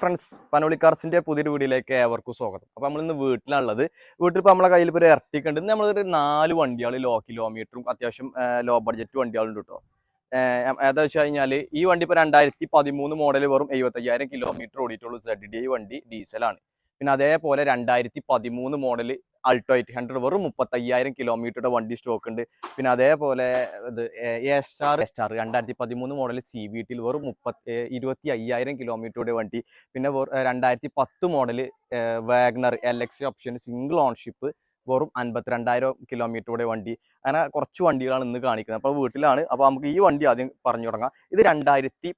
Friends പനോളിക്കാർസിന്റെ പുതിയൊരു വീഡിയോയിലേക്ക് ഏവർക്കും സ്വാഗതം. അപ്പോൾ നമ്മൾ ഇന്ന് വീട്ടിലാണുള്ളത്. വീട്ടിൽ ഇപ്പോൾ നമ്മളെ കയ്യിൽ ഇപ്പോൾ ഒരു എർട്ടിക്ക ഉണ്ട്. ഇന്ന് നമ്മളൊരു നാല് വണ്ടികൾ ലോ കിലോമീറ്ററും അത്യാവശ്യം ലോ ബഡ്ജറ്റ് വണ്ടികളുണ്ട് കേട്ടോ ഏതാ വെച്ച് കഴിഞ്ഞാൽ ഈ വണ്ടി ഇപ്പോൾ രണ്ടായിരത്തി പതിമൂന്ന് മോഡൽ വെറും എഴുപത്തയ്യായിരം കിലോമീറ്റർ ഓടിയിട്ടുള്ളൂ സെഡ് ഡി വണ്ടി ഡീസലാണ് പിന്നെ അതേപോലെ രണ്ടായിരത്തി പതിമൂന്ന് മോഡൽ അൾട്ടോ എയ്റ്റ് ഹൺഡ്രഡ് വെറും മുപ്പത്തയ്യായിരം കിലോമീറ്ററുടെ വണ്ടി സ്റ്റോക്ക് ഉണ്ട്. പിന്നെ അതേപോലെ ഇത് എസ് ആർ എസ് ആർ രണ്ടായിരത്തി പതിമൂന്ന് മോഡൽ സി വി ടിയിൽ വെറും മുപ്പത്തി ഇരുപത്തി അയ്യായിരം കിലോമീറ്ററുടെ വണ്ടി. പിന്നെ രണ്ടായിരത്തി പത്ത് model WagonR L X option single ownership വെറും അൻപത്തിരണ്ടായിരം കിലോമീറ്ററുടെ വണ്ടി. അങ്ങനെ കുറച്ച് വണ്ടികളാണ് ഇന്ന് കാണിക്കുന്നത്. അപ്പോൾ വീട്ടിലാണ്. അപ്പോൾ നമുക്ക് ഈ വണ്ടി ആദ്യം പറഞ്ഞു തുടങ്ങാം. ഇത് രണ്ടായിരത്തി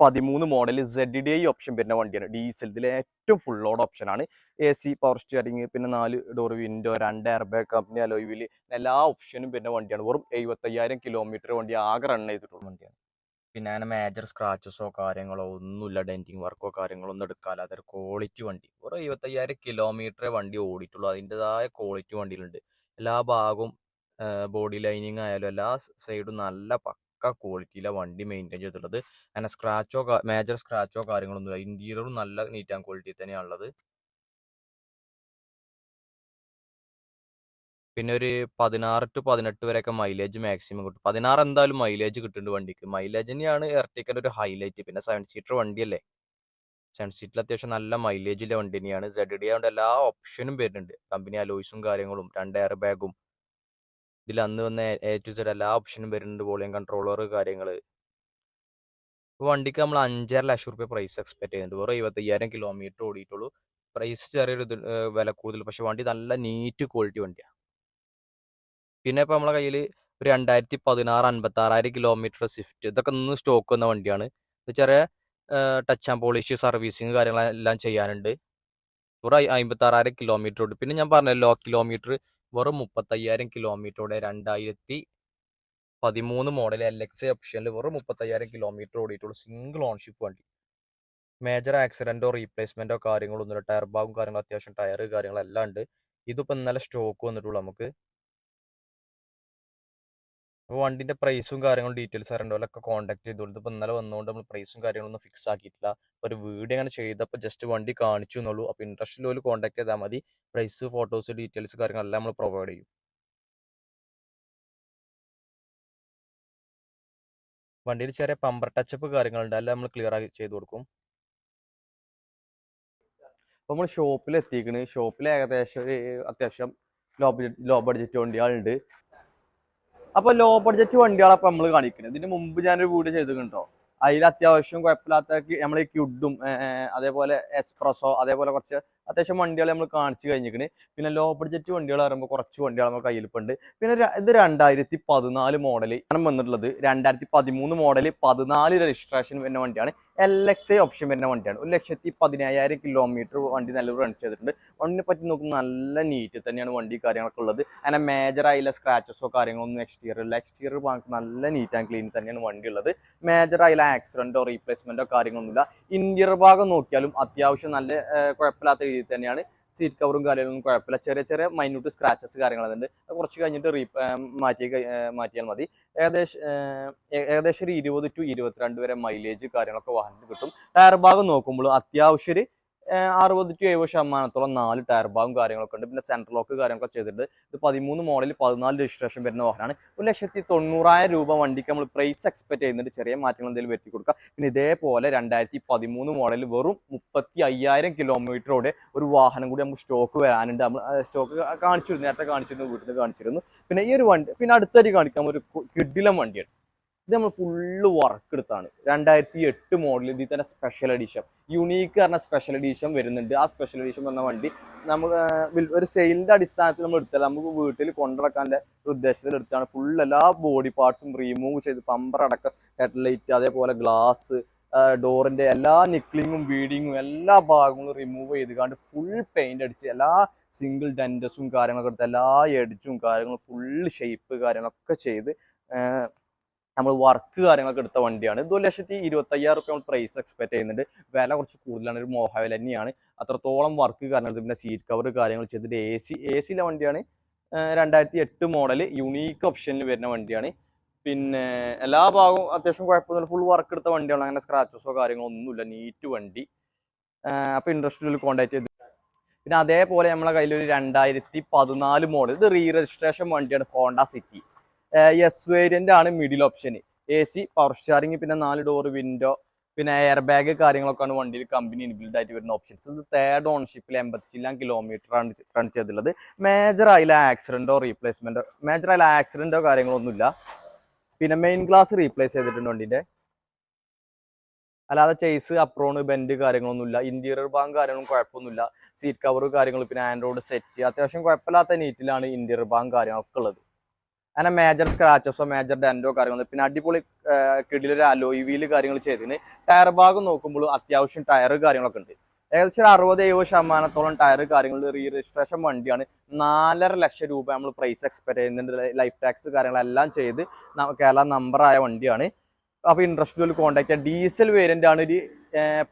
പതിമൂന്ന് model Z D I option വരുന്ന വണ്ടിയാണ്. ഡീസൽ ഇതിലെ ഏറ്റവും ഫുൾ ലോഡ് ആണ്. എ സി പവർ സ്റ്റിയറിംഗ് പിന്നെ നാല് ഡോർ വിൻഡോ രണ്ട് എയർ ബാഗ് കമ്പനി അലോയിൽ എല്ലാ ഓപ്ഷനും വരുന്ന വണ്ടിയാണ്. വെറും എഴുപത്തയ്യായിരം കിലോമീറ്റർ വണ്ടി ആകെ റൺ ചെയ്തിട്ടുള്ള വണ്ടിയാണ്. പിന്നെ അങ്ങനെ മേജർ സ്ക്രാച്ചസോ കാര്യങ്ങളോ ഒന്നുമില്ല. ഡെന്റിങ് വർക്കോ കാര്യങ്ങളോ ഒന്നും എടുക്കാല്ല അതൊരു ക്വാളിറ്റി വണ്ടി. വെറും എഴുപത്തയ്യായിരം കിലോമീറ്ററേ വണ്ടി ഓടിയിട്ടുള്ളൂ. അതിന്റെതായ ക്വാളിറ്റി വണ്ടിയിലുണ്ട് എല്ലാ ഭാഗവും ബോഡി ലൈനിങ് ആയാലും എല്ലാ സൈഡും നല്ല പക്ക ക്വാളിറ്റിയിലെ വണ്ടി മെയിന്റെയിൻ ചെയ്തിട്ടുള്ളത്. അങ്ങനെ സ്ക്രാച്ചോ മേജർ സ്ക്രാച്ചോ കാര്യങ്ങളൊന്നുമില്ല ഇന്റീരിയറും നല്ല നീറ്റ് ആൻഡ് ക്വാളിറ്റി തന്നെയാണുള്ളത്. പിന്നെ ഒരു പതിനാറ് ടു പതിനെട്ട് വരെയൊക്കെ മൈലേജ് മാക്സിമം കിട്ടും. പതിനാറ് എന്തായാലും മൈലേജ് കിട്ടുന്നുണ്ട് വണ്ടിക്ക്. മൈലേജ് തന്നെയാണ് എർട്ടിക്കന്റെ ഒരു ഹൈലൈറ്റ് പിന്നെ സെവൻ സീറ്റർ വണ്ടിയല്ലേ? സെവൻ സീറ്റിൽ അത്യാവശ്യം നല്ല മൈലേജിലെ വണ്ടി തന്നെയാണ്. സെഡ് ഡി ആയതുകൊണ്ട് എല്ലാ ഓപ്ഷനും വരുന്നുണ്ട്. കമ്പനി അലോയ്സും കാര്യങ്ങളും രണ്ട് എയർ ബാഗും ഇതിൽ അന്ന് വന്ന എ ടു സെഡ് എല്ലാ ഓപ്ഷനും വരുന്നുണ്ട്. വോളിയം കൺട്രോളർ കാര്യങ്ങൾ വണ്ടിക്ക് നമ്മൾ അഞ്ചര ലക്ഷം റുപ്യ പ്രൈസ് എക്സ്പെക്ട് ചെയ്യുന്നുണ്ട്. വെറും ഇരുപത്തയ്യായിരം കിലോമീറ്റർ ഓടിയിട്ടുള്ളൂ. പ്രൈസ് ചെറിയൊരു വില കൂടുതൽ. പക്ഷെ വണ്ടി നല്ല നീറ്റ് ക്വാളിറ്റി വണ്ടിയാണ് പിന്നെ ഇപ്പോൾ നമ്മളെ കയ്യിൽ ഒരു രണ്ടായിരത്തി പതിനാറ് അൻപത്തി ആറായിരം കിലോമീറ്റർ സ്വിഫ്റ്റ് ഇതൊക്കെ ഇന്ന് സ്റ്റോക്ക് വന്ന വണ്ടിയാണ്. ഇത് ചെറിയ ടച്ച് ആൻഡ് പോളിഷ് സർവീസിങ് കാര്യങ്ങളെല്ലാം ചെയ്യാനുണ്ട്. വെറും അമ്പത്താറായിരം കിലോമീറ്റർ ഉണ്ട് പിന്നെ ഞാൻ പറഞ്ഞല്ലോ ലോ കിലോമീറ്റർ വെറും മുപ്പത്തയ്യായിരം കിലോമീറ്ററോടെ രണ്ടായിരത്തി പതിമൂന്ന് മോഡൽ എൽ എക്സ് ഓപ്ഷനിൽ വെറും മുപ്പത്തയ്യായിരം കിലോമീറ്റർ ഓടിയിട്ടുള്ള. സിംഗിൾ ഓൺഷിപ്പ് വണ്ടി. മേജർ ആക്സിഡന്റോ റീപ്ലേസ്മെന്റോ കാര്യങ്ങളൊന്നുമില്ല. ടയർ ബാഗും കാര്യങ്ങളും അത്യാവശ്യം ടയർ കാര്യങ്ങളെല്ലാം ഉണ്ട്. ഇതിപ്പോൾ ഇന്നലെ സ്റ്റോക്ക് വന്നിട്ടുള്ളൂ നമുക്ക്. അപ്പോൾ വണ്ടിന്റെ പ്രൈസും കാര്യങ്ങളും ഡീറ്റെയിൽസ് അറിയേണ്ടവരൊക്കെ കോൺടാക്ട് ചെയ്തോളൂ. ഇപ്പോൾ ഇന്നലെ വന്നുകൊണ്ട് നമ്മൾ പ്രൈസും കാര്യങ്ങളൊന്നും ഫിക്സ് ആക്കിയിട്ടില്ല. ഒരു വീഡിയോ അങ്ങനെ ചെയ്തപ്പോൾ ജസ്റ്റ് വണ്ടി കാണിച്ചു എന്നുള്ളൂ അപ്പോൾ ഇൻട്രസ്റ്റ് ഉള്ളവർ കോൺടാക്ട് ചെയ്താൽ മതി. പ്രൈസ് ഫോട്ടോസ് ഡീറ്റെയിൽസ് കാര്യങ്ങളെല്ലാം നമ്മൾ പ്രൊവൈഡ് ചെയ്യും. വണ്ടിയിൽ ചെറിയ പമ്പർ ടച്ചപ്പ് കാര്യങ്ങളുണ്ട്. എല്ലാം നമ്മൾ ക്ലിയർ ആയി ചെയ്ത് കൊടുക്കും. അപ്പോൾ നമ്മൾ ഷോപ്പിൽ എത്തിക്കണ്. ഷോപ്പിൽ ഏകദേശം ഒരു അത്യാവശ്യം ലോ ലോ ബഡ്ജറ്റ് വണ്ടികളുണ്ട്. അപ്പോൾ ലോ ബഡ്ജറ്റ് വണ്ടികളപ്പം നമ്മൾ കാണിക്കുന്നത് ഇതിന് മുമ്പ് ഞാനൊരു വീഡിയോ ചെയ്തിട്ടുണ്ടോ? അതിൽ അത്യാവശ്യം കുഴപ്പമില്ലാത്ത നമ്മൾ ഈ ക്യുഡും അതേപോലെ എക്സ്പ്രസോ അതേപോലെ കുറച്ച് അത്യാവശ്യം വണ്ടികൾ നമ്മൾ കാണിച്ചു കഴിഞ്ഞിരിക്കണ് പിന്നെ ലോ ബഡ്ജറ്റ് വണ്ടികൾ പറയുമ്പോൾ കുറച്ച് വണ്ടികൾ നമ്മൾ കയ്യിലിപ്പുണ്ട്. പിന്നെ ഇത് രണ്ടായിരത്തി പതിനാല് മോഡൽ ഞാൻ വന്നിട്ടുള്ളത് രണ്ടായിരത്തി പതിമൂന്ന് മോഡൽ പതിനാല് രജിസ്ട്രേഷൻ വരുന്ന വണ്ടിയാണ്. എൽ എക്സ് ഐ ഓപ്ഷൻ വരുന്ന വണ്ടിയാണ്. ഒരു ലക്ഷത്തി പതിനായിരം കിലോമീറ്റർ വണ്ടി നല്ല റൺ ചെയ്തിട്ടുണ്ട്. വണ്ടിനെ പറ്റി നോക്കുമ്പോൾ നല്ല നീറ്റ് തന്നെയാണ് വണ്ടി കാര്യങ്ങളൊക്കെ ഉള്ളത്. അങ്ങനെ മേജർ ആയില്ല സ്ക്രാച്ചസോ കാര്യങ്ങളൊന്നും എക്സ്റ്റീരിയർ എക്സ്റ്റീരിയർ ഭാഗത്ത് നല്ല നീറ്റ് ആൻഡ് ക്ലീൻ തന്നെയാണ് വണ്ടി ഉള്ളത്. മേജർ ആയില്ല ആക്സിഡന്റോ റീപ്ലേസ്മെന്റോ കാര്യങ്ങളൊന്നുമില്ല. ഇന്റീരിയർ ഭാഗം നോക്കിയാലും അത്യാവശ്യം നല്ല കുഴപ്പമില്ലാത്ത രീതിയിൽ തന്നെയാണ് സീറ്റ് കവറും കാര്യങ്ങളും കുഴപ്പമില്ല. ചെറിയ ചെറിയ മൈന്യൂട്ട് സ്ക്രാച്ചസ് കാര്യങ്ങളുണ്ട് അത് കുറച്ച് കഴിഞ്ഞിട്ട് റീ മാറ്റി മാറ്റിയാൽ മതി. ഏകദേശം ഏകദേശം ഒരു ഇരുപത് ടു ഇരുപത്തിരണ്ട് വരെ മൈലേജ് കാര്യങ്ങളൊക്കെ വാഹനത്തിൽ കിട്ടും. ടയർ ഭാഗം നോക്കുമ്പോൾ അത്യാവശ്യം അറുപത് ടു എഴുപത് ശതമാനത്തോളം നാല് ടയർ ഭാഗം കാര്യങ്ങളൊക്കെ ഉണ്ട്. പിന്നെ സെൻട്രൽ ലോക്ക് കാര്യങ്ങളൊക്കെ ചെയ്തിട്ടുണ്ട്. ഇത് പതിമൂന്ന് മോഡൽ പതിനാല് രജിസ്ട്രേഷൻ വരുന്ന വാഹനമാണ്. ഒരു ലക്ഷത്തി തൊണ്ണൂറായിരം രൂപ വണ്ടിക്ക് നമ്മൾ പ്രൈസ് എക്സ്പെക്ട് ചെയ്യുന്നുണ്ട്. ചെറിയ മാറ്റങ്ങൾ എന്തെങ്കിലും വരുത്തി കൊടുക്കുക പിന്നെ ഇതേപോലെ രണ്ടായിരത്തി പതിമൂന്ന് മോഡൽ വെറും മുപ്പത്തി അയ്യായിരം കിലോമീറ്ററോടെ ഒരു വാഹനം കൂടി നമുക്ക് സ്റ്റോക്ക് വരാനുണ്ട്. നമ്മൾ സ്റ്റോക്ക് കാണിച്ചിരുന്നു. നേരത്തെ കാണിച്ചിരുന്നു വീട്ടിൽ കാണിച്ചിരുന്നു. പിന്നെ ഈ ഒരു വണ്ടി പിന്നെ അടുത്തായിട്ട് കാണിക്കാം. ഒരു കിഡിലം വണ്ടിയാണ്. ഇത് നമ്മൾ ഫുള്ള് വർക്ക് എടുത്താണ്. രണ്ടായിരത്തി എട്ട് മോഡൽ ഇതിൽ തന്നെ സ്പെഷ്യൽ എഡിഷൻ യുണീക്ക് പറഞ്ഞ സ്പെഷ്യൽ എഡിഷൻ വരുന്നുണ്ട്. ആ സ്പെഷ്യൽ എഡിഷൻ പറഞ്ഞ വണ്ടി നമ്മൾ ഒരു സെയിലിന്റെ അടിസ്ഥാനത്തിൽ നമ്മൾ എടുത്താൽ നമുക്ക് വീട്ടിൽ കൊണ്ടുനടക്കാന്റെ ഉദ്ദേശത്തിൽ എടുത്താണ് ഫുൾ എല്ലാ ബോഡി പാർട്സും റിമൂവ് ചെയ്ത് പമ്പർ അടക്കം ഹെഡ്ലൈറ്റ് അതേപോലെ ഗ്ലാസ് ഡോറിന്റെ എല്ലാ നിക്ലിങ്ങും വീഡിങ്ങും എല്ലാ ഭാഗങ്ങളും റിമൂവ് ചെയ്ത് കണ്ട് ഫുൾ പെയിന്റ് അടിച്ച് എല്ലാ സിംഗിൾ ഡെന്റസും കാര്യങ്ങളൊക്കെ എടുത്ത് എല്ലാ എഡിച്ചും കാര്യങ്ങളും ഫുൾ ഷേപ്പ് കാര്യങ്ങളൊക്കെ ചെയ്ത് നമ്മൾ വർക്ക് കാര്യങ്ങളൊക്കെ എടുത്ത വണ്ടിയാണ്. ഇത് ഒരു ലക്ഷത്തി ഇരുപത്തയ്യായിരം റുപ്യ നമ്മൾ പ്രൈസ് എക്സ്പെക്ട് ചെയ്യുന്നുണ്ട്. വില കുറച്ച് കൂടുതലാണ്. ഒരു മോഹവില തന്നെയാണ്. അത്രത്തോളം വർക്ക് കാര്യങ്ങൾ പിന്നെ സീറ്റ് കവർ കാര്യങ്ങൾ ചെയ്തിട്ട് എ സി എ സിയിലെ വണ്ടിയാണ്. രണ്ടായിരത്തി എട്ട് മോഡൽ യുണീക്ക് ഓപ്ഷനിൽ വരുന്ന വണ്ടിയാണ്. പിന്നെ എല്ലാ ഭാഗവും അത്യാവശ്യം കുഴപ്പമൊന്നുമില്ല. ഫുൾ വർക്ക് എടുത്ത വണ്ടിയാണ്. അങ്ങനെ സ്ക്രാച്ചസോ കാര്യങ്ങളോ ഒന്നുമില്ല. നീറ്റ് വണ്ടി. അപ്പോൾ ഇൻട്രസ്റ്റിൽ കോൺടാക്ട് ചെയ്ത്. പിന്നെ അതേപോലെ നമ്മളെ കയ്യിലൊരു രണ്ടായിരത്തി പതിനാല് മോഡൽ ഇത് റീ രജിസ്ട്രേഷൻ വണ്ടിയാണ് ഹോണ്ട സിറ്റി എസ് വേരിയന്റ് ആണ് middle option A C power steering പിന്നെ നാല് ഡോർ വിൻഡോ പിന്നെ എയർ ബാഗ് കാര്യങ്ങളൊക്കെയാണ് വണ്ടിയിൽ കമ്പനി ഇൻബിൽഡ് ആയിട്ട് വരുന്ന ഓപ്ഷൻസ് ഇത് തേർഡ് ഓൺഷിപ്പിൽ എൺപത്തിച്ചില്ലാം കിലോമീറ്റർ ആണ് റൺ ചെയ്തിട്ടുള്ളത്. മേജർ ആയില്ല ആക്സിഡന്റോ റീപ്ലേസ്മെന്റോ മേജർ ആയില്ല ആക്സിഡന്റോ കാര്യങ്ങളൊന്നുമില്ല. പിന്നെ മെയിൻ ഗ്ലാസ് റീപ്ലേസ് ചെയ്തിട്ടുണ്ട് വണ്ടിന്റെ അല്ലാതെ ചേസ് അപ്രോണ് ബെൻഡ് കാര്യങ്ങളൊന്നുമില്ല. ഇന്റീരിയർ ഭാഗം കാര്യങ്ങളും കുഴപ്പമൊന്നുമില്ല. സീറ്റ് കവർ കാര്യങ്ങൾ പിന്നെ ആൻഡ്രോയിഡ് സെറ്റ് അത്യാവശ്യം കുഴപ്പമില്ലാത്ത നീറ്റിലാണ് ഇന്റീരിയർ ഭാഗം കാര്യങ്ങളൊക്കെ ഉള്ളത്. അങ്ങനെ മേജർ സ്ക്രാച്ചസോ മേജർ ഡെൻഡോ കാര്യങ്ങളോ പിന്നെ അടിപൊളി കിടിലൊരു അലോയ് വീൽ കാര്യങ്ങൾ ചെയ്തതിന് ടയർ ഭാഗം നോക്കുമ്പോൾ അത്യാവശ്യം ടയർ കാര്യങ്ങളൊക്കെ ഉണ്ട്. ഏകദേശം ഒരു അറുപത് എഴുപത് ശതമാനത്തോളം ടയർ കാര്യങ്ങൾ റീ രജിസ്ട്രേഷൻ വണ്ടിയാണ്. നാലര ലക്ഷം രൂപ നമ്മൾ പ്രൈസ് എക്സ്പെക്ട് ചെയ്യുന്നുണ്ട്. ലൈഫ് ടാക്സ് കാര്യങ്ങളെല്ലാം ചെയ്ത് കേരള നമ്പറായ വണ്ടിയാണ്. അപ്പോൾ ഇൻട്രസ്റ്റിൽ കോൺടാക്ട് ഡീസൽ വേരിയന്റ് ആണ് ഒരു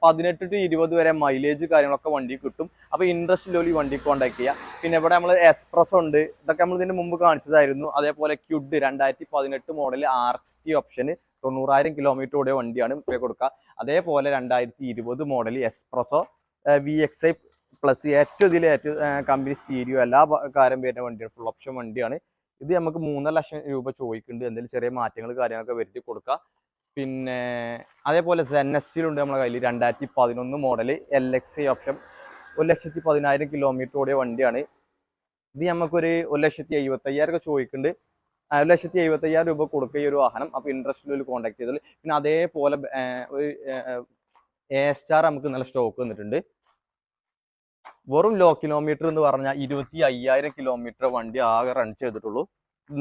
പതിനെട്ട് ടു ഇരുപത് വരെ മൈലേജ് കാര്യങ്ങളൊക്കെ വണ്ടി കിട്ടും. അപ്പോൾ ഇൻട്രസ്റ്റിൽ ഈ വണ്ടി കോൺടാക്ട് ചെയ്യുക പിന്നെ ഇവിടെ നമ്മൾ എക്സ്പ്രസ് ഉണ്ട്. ഇതൊക്കെ നമ്മൾ ഇതിന് മുമ്പ് കാണിച്ചതായിരുന്നു. അതേപോലെ ക്യുഡ് രണ്ടായിരത്തി പതിനെട്ട് മോഡൽ ആർ എക്സ് ടി ഓപ്ഷന് തൊണ്ണൂറായിരം കിലോമീറ്റർ ഓടിയ വണ്ടിയാണ് ഇപ്പോൾ കൊടുക്കുക അതേപോലെ രണ്ടായിരത്തി ഇരുപത് model SPresso V X I plus ഏറ്റവും ഇതിൽ ഏറ്റവും കമ്പനി സ്റ്റീരിയോ എല്ലാ കാര്യം വരുന്ന വണ്ടിയാണ്. ഫുൾ ഓപ്ഷൻ വണ്ടിയാണ്. ഇത് നമുക്ക് മൂന്നര ലക്ഷം രൂപ ചോദിക്കുന്നുണ്ട്. എന്തെങ്കിലും ചെറിയ മാറ്റങ്ങൾ കാര്യങ്ങളൊക്കെ വരുത്തി കൊടുക്കുക പിന്നെ അതേപോലെ സെൻ എസ് സിയിലുണ്ട് നമ്മളെ കയ്യിൽ രണ്ടായിരത്തി പതിനൊന്ന് model L X I option ഒരു ലക്ഷത്തി പതിനായിരം കിലോമീറ്റർ ഓടിയ വണ്ടിയാണ്. ഇത് നമുക്കൊരു ഒരു ലക്ഷത്തി എഴുപത്തയ്യായിരം ഒക്കെ ചോദിക്കുന്നുണ്ട് ഒരു ലക്ഷത്തി എഴുപത്തയ്യായിരം രൂപ കൊടുക്കുക ഈ ഒരു വാഹനം. അപ്പോൾ ഇൻട്രസ്റ്റിൽ കോൺടാക്ട് ചെയ്തത്. പിന്നെ അതേപോലെ ഒരു എ സ്റ്റാർ നമുക്ക് നല്ല സ്റ്റോക്ക് വന്നിട്ടുണ്ട്. വെറും ലോ കിലോമീറ്റർ എന്ന് പറഞ്ഞാൽ ഇരുപത്തി അയ്യായിരം കിലോമീറ്റർ വണ്ടി ആകെ റൺ ചെയ്തിട്ടുള്ളൂ.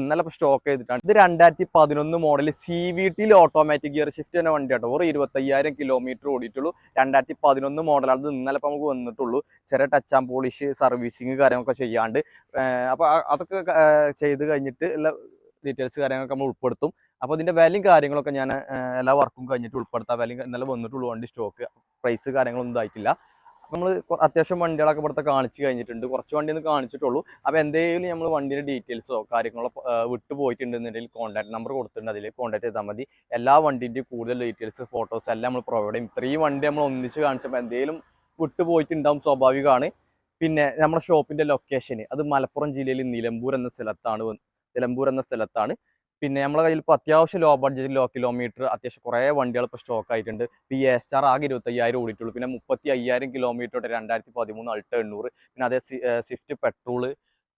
ഇന്നലെ സ്റ്റോക്ക് ചെയ്തിട്ടാണ്. ഇത് രണ്ടായിരത്തി പതിനൊന്ന് മോഡൽ സി വി ടിയിൽ ഓട്ടോമാറ്റിക് ഗിയർ ഷിഫ്റ്റ് തന്നെ വണ്ടി കേട്ടോ ഒരു ഇരുപത്തയ്യായിരം കിലോമീറ്റർ ഓടിയിട്ടുള്ളൂ. രണ്ടായിരത്തി പതിനൊന്ന് മോഡലാണ് ഇത് ഇന്നലെ ഇപ്പം നമുക്ക് വന്നിട്ടുള്ളൂ. ചെറിയ ടച്ച് ആൻഡ് പോളിഷ് സർവീസിങ് കാര്യങ്ങളൊക്കെ ചെയ്യാണ്ട്. അപ്പോൾ അതൊക്കെ ചെയ്ത് കഴിഞ്ഞിട്ട് ഡീറ്റെയിൽസ് കാര്യങ്ങളൊക്കെ നമ്മൾ ഉൾപ്പെടുത്തും. അപ്പോൾ ഇതിന്റെ വിലയും കാര്യങ്ങളൊക്കെ ഞാൻ എല്ലാ വർക്കും കഴിഞ്ഞിട്ട് ഉൾപ്പെടുത്താം. വിലയും ഇന്നലെ വന്നിട്ടുള്ളൂ വണ്ടി സ്റ്റോക്ക് പ്രൈസ് കാര്യങ്ങളൊന്നും ഇതായിട്ടില്ല. നമ്മൾ അത്യാവശ്യം വണ്ടികളൊക്കെ ഇവിടുത്തെ കാണിച്ചു കഴിഞ്ഞിട്ടുണ്ട്. കുറച്ച് വണ്ടി ഒന്ന് കാണിച്ചിട്ടുള്ളൂ. അപ്പോൾ എന്തെങ്കിലും നമ്മൾ വണ്ടിയുടെ ഡീറ്റെയിൽസോ കാര്യങ്ങളോ വിട്ടു പോയിട്ടുണ്ടെന്നുണ്ടെങ്കിൽ കോൺടാക്ട് നമ്പർ കൊടുത്തിട്ടുണ്ട്. അതിൽ കോൺടാക്ട് ചെയ്താൽ മതി. എല്ലാ വണ്ടിന്റെയും കൂടുതൽ ഡീറ്റെയിൽസ് ഫോട്ടോസ് എല്ലാം നമ്മൾ പ്രൊവൈഡ് ചെയ്യും. ഇത്രയും വണ്ടി നമ്മൾ ഒന്നിച്ച് കാണിച്ചപ്പോൾ എന്തെങ്കിലും വിട്ടു പോയിട്ടുണ്ടാവും സ്വാഭാവികമാണ് പിന്നെ നമ്മുടെ ഷോപ്പിന്റെ ലൊക്കേഷൻ അത് മലപ്പുറം ജില്ലയിൽ നിലമ്പൂർ എന്ന സ്ഥലത്താണ് നിലമ്പൂർ എന്ന സ്ഥലത്താണ്. പിന്നെ നമ്മളെ കയ്യിൽ ഇപ്പോൾ അത്യാവശ്യം ലോ ബഡ്ജറ്റ് ലോ കിലോമീറ്റർ അത്യാവശ്യം കുറേ വണ്ടികൾ ഇപ്പോൾ സ്റ്റോക്ക് ആയിട്ടുണ്ട്. ഇപ്പോൾ ഈ എസ് സ്റ്റാർ ആകെ ഇരുപത്തയ്യായിരം ഓടിയിട്ടുള്ളൂ. പിന്നെ മുപ്പത്തി അയ്യായിരം കിലോമീറ്റർ രണ്ടായിരത്തി പതിമൂന്ന് അൾട്ട എണ്ണൂറ്. പിന്നെ അതേ സ്വിഫ്റ്റ് പെട്രോൾ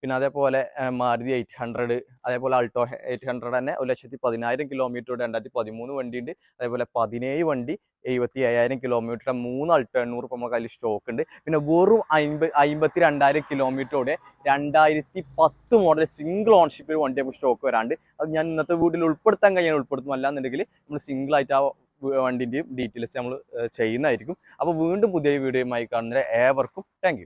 പിന്നെ അതേപോലെ മാരുതി എയ്റ്റ് ഹൺഡ്രഡ് അതേപോലെ അൾട്ടോ എയ്റ്റ് ഹൺഡ്രഡ് തന്നെ ഒരു ലക്ഷത്തി പതിനായിരം കിലോമീറ്റർ രണ്ടായിരത്തി പതിമൂന്ന് വണ്ടിയുണ്ട്. അതേപോലെ പതിനേഴ് വണ്ടി എഴുപത്തി അയ്യായിരം കിലോമീറ്റർ മൂന്ന് അൾട്ടോ എണ്ണൂറ് ഇപ്പോൾ നമ്മുടെ കയ്യിൽ സ്റ്റോക്ക് ഉണ്ട്. പിന്നെ വെറും അമ്പ അമ്പത്തി രണ്ടായിരം കിലോമീറ്ററോടെ രണ്ടായിരത്തി പത്ത് മോഡൽ സിംഗിൾ ഓൺഷിപ്പിൽ വണ്ടി നമുക്ക് സ്റ്റോക്ക് വരാണ്ട്. അത് ഞാൻ ഇന്നത്തെ വീട്ടിൽ ഉൾപ്പെടുത്താൻ കഴിയാൻ ഉൾപ്പെടുത്തും. അല്ലാന്നുണ്ടെങ്കിൽ നമ്മൾ സിംഗിൾ ആയിട്ട് ആ വണ്ടിന്റെയും ഡീറ്റെയിൽസ് നമ്മൾ ചെയ്യുന്നതായിരിക്കും. അപ്പോൾ വീണ്ടും പുതിയ വീഡിയോയുമായി കാണുന്ന ഏവർക്കും താങ്ക്